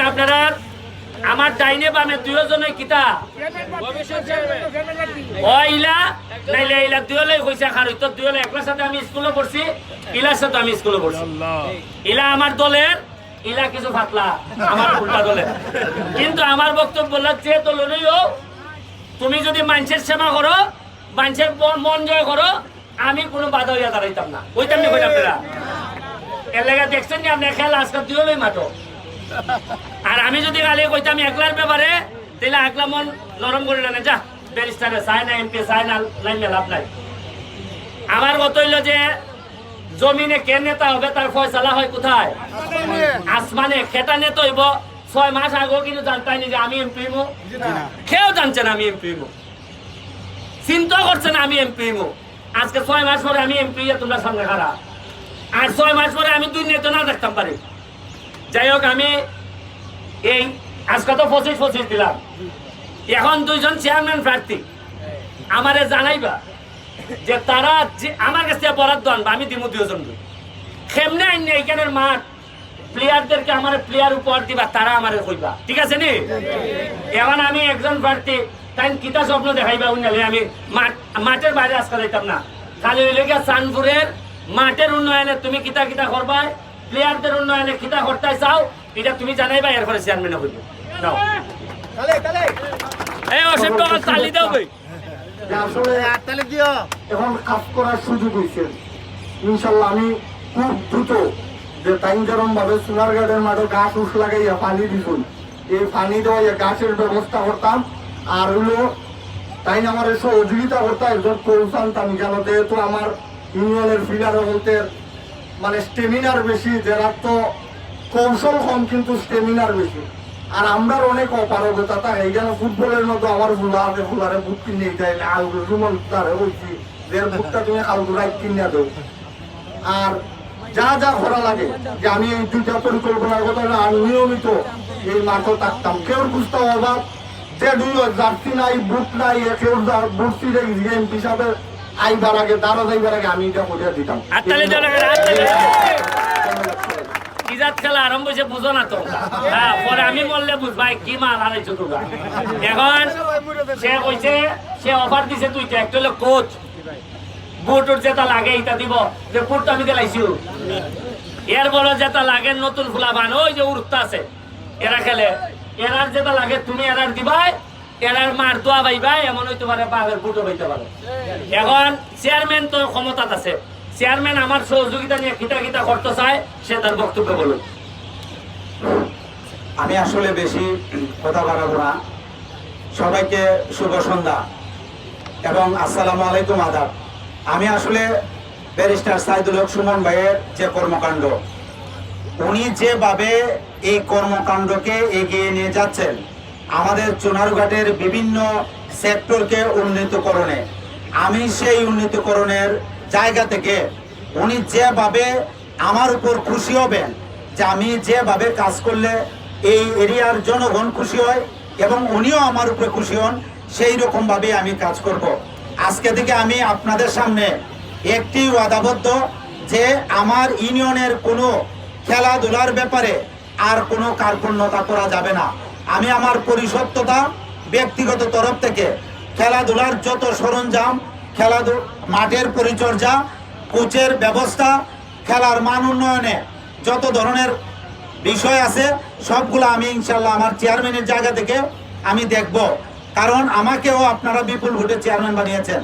আপনারা। আমার ডাইনে বামে কিতা? ইলা? নাইলে ইলা তো সাথে আমি স্কুলে পড়ছি ইলার সাথে আমি স্কুলে পড়ছি। ইলা আমার দলের, ইলা কিছু ফাতলা, আমার উল্টা দলের। কিন্তু আমার বক্তব্য লাগছে দলেরই হোক, তুমি যদি মানুষের সেবা করো, মানুষের মন- জয় করো, আমি কোনো বাধা হইয়া দাঁড়াইতাম না। ওইটা আমি এর দেখছেন যে আপনি খেলা আজকে দুয়লেই মাঠো আর আমি যদি গালি কইতাম একলার ব্যাপারে, তাহলে একলা মন নরম করে না যা, ব্যারিস্টারে চায় না, এমপি চায় না নাই লাভ নাই। আমার গত হইল যে, জমিনে কে নেতা হবে, তার ফয়সালা হয় কোথায়? আসমানে খেটা নেতা হইব। ছয় মাস আগেও কিন্তু জানতাইনি যে আমি এমপি মো কেউ না আমি এমপি মো করছে না আমি এমপি মো আজকে ছয় মাস পরে আমি এমপি তোমরা সামনে খারাপ আর ছয় মাস পরে আমি দুই নেতা না দেখতাম পারি। যাই হোক, আমি এই আজকে তো পঁচিশ পঁচিশ দিলাম। এখন দুইজন চেয়ারম্যান প্রার্থী। আমারে জানাইবা যে তারা যে আমার কাছে বরাদ্দ আনবা, আমি দিমু দুজন কেমনে আইন এইখানের মাঠ? প্লেয়ারদেরকে আমার প্লেয়ার উপহার দিবা, তারা আমারে কইবা। ঠিক আছে নি? এখন আমি একজন প্রার্থী তাই কিতা স্বপ্ন দেখাইবা উন্নয়নে আমি মাঠ মাঠের বাইরে আজকে যাইতাম না। খালি হইলে চানপুরের মাঠের উন্নয়নে তুমি কিতা কিতা করবা প্লেয়ারদের উন্নয়নে কিতা করতে চাও এটা তুমি জানাইবা এরপরে চেয়ারম্যানে হইব। নাও। এই অসীম টাকা তালি দাও ভাই। যে আসলে এখন কাজ করার সুযোগ হয়েছে ইনশাল্লাহ আমি খুব দ্রুত যে টাইম যেরকম ভাবে সোনার গার্ডের মাঠে গাছ উস লাগাইয়া পানি দিছুন এই পানি দেওয়া গাছের ব্যবস্থা করতাম। আর হলো তাই আমার সহযোগিতা করতাম একজন পৌঁছানতাম কেন যেহেতু আমার ইউনিয়নের ফিলার বলতে মানে স্টেমিনার বেশি যারা তো কৌশল কম, কিন্তু স্টেমিনার বেশি। আর আমরা অনেক অপারগতা, তা এই যেন ফুটবলের মতো আমার ফুলা আছে ফুলারে বুট কিনে দেয়, না আর রুমল তারে বলছি, যে বুটটা তুমি কালকে রাইট কিনে দেও। আর যা যা করা লাগে, যে আমি এই দুইটা পরিকল্পনার কথা হলো আর নিয়মিত এই মাঠে থাকতাম। কেউ বুঝতে অভাব যে দুই জার্সি নাই, বুট নাই কেউ বুট ছিঁড়ে গেম হিসাবে আইবার আগে দাঁড়া যাইবার আগে আমি এটা দিতাম। না তো। হ্যাঁ কি এখন দিছে যেটা লাগে এটা দিব। যে আমি এর বড় যেটা লাগে, নতুন ফুলা বান ওই যে উড়তা আছে। এরা খেলে। এরার যেটা লাগে, তুমি এরার দিবাই। এরার মার দোয়া পাইবা এমন হইতে পারে বাঘের বুটও পাইতে পারে। এখন চেয়ারম্যান তো ক্ষমতাত আছে। চেয়ারম্যান আমার সহযোগিতা নিয়ে কিতা কিতা করতে চায়, সে তার বক্তব্য বলুন। আমি আসলে বেশি কথা বাড়াবো না। সবাইকে শুভ সন্ধ্যা এবং আসসালামু আলাইকুম আদাব। আমি আসলে ব্যারিস্টার সাইদুল হক সুমন ভাইয়ের যে কর্মকাণ্ড, উনি যেভাবে এই কর্মকাণ্ডকে এগিয়ে নিয়ে যাচ্ছেন আমাদের চুনারুঘাটের বিভিন্ন সেক্টরকে উন্নীতকরণে আমি সেই উন্নীতকরণের জায়গা থেকে উনি যেভাবে আমার উপর খুশি হবেন যে আমি যেভাবে কাজ করলে এই এরিয়ার জনগণ খুশি হয় এবং উনিও আমার উপরে খুশি হন, সেই রকমভাবে আমি কাজ করব। আজকে থেকে আমি আপনাদের সামনে একটি ওয়াদাবদ্ধ যে আমার ইউনিয়নের কোনো খেলাধুলার ব্যাপারে আর কোনো কার্পণ্যতা করা যাবে না আমি আমার পরিসত্বতা ব্যক্তিগত তরফ থেকে খেলাধুলার যত সরঞ্জাম, খেলাধু, মাঠের পরিচর্যা, কোচের ব্যবস্থা, খেলার মান উন্নয়নে যত ধরনের বিষয় আছে, সবগুলো আমি ইনশাল্লাহ আমার চেয়ারম্যানের জায়গা থেকে আমি দেখব। কারণ আমাকেও আপনারা বিপুল ভোটে চেয়ারম্যান বানিয়েছেন।